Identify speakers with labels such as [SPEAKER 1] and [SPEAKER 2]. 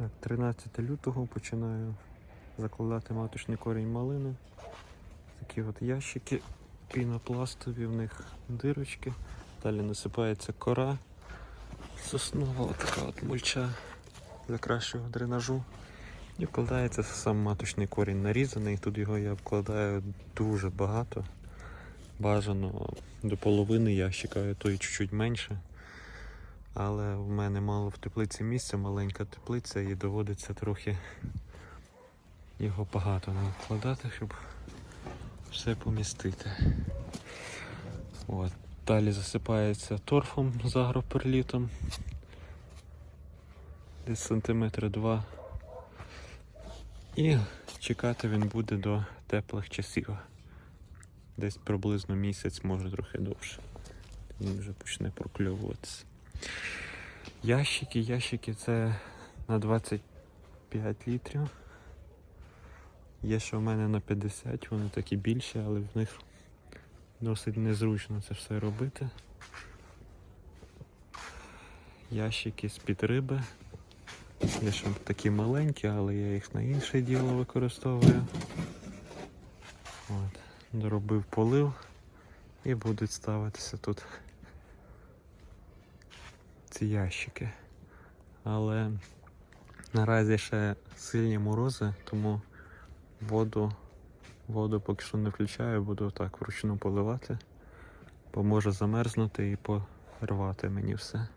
[SPEAKER 1] Так, 13 лютого починаю закладати маточний корінь малини. Такі от ящики пінопластові, в них дирочки. Далі насипається кора. Соснова така от мульча для кращого дренажу. І вкладається сам маточний корінь нарізаний. Тут його я вкладаю дуже багато. Бажано до половини ящика, а то і чуть-чуть менше. Але в мене мало в теплиці місця, маленька теплиця, і доводиться трохи його багато нам вкладати, щоб все помістити. От. Далі засипається торфом з агроперлітом. Десь сантиметри два. І чекати він буде до теплих часів. Десь приблизно місяць, може трохи довше. Він вже почне прокльовуватися. Ящики, ящики це на 25 літрів. Є ще в мене на 50, вони такі більші, але в них досить незручно це все робити. Ящики з-під риби. Є ще такі маленькі, але я їх на інше діло використовую. От. Доробив полив і будуть ставитися тут ці ящики. Але наразі ще сильні морози, тому воду, воду поки що не включаю, буду так вручну поливати, бо може замерзнути і порвати мені все.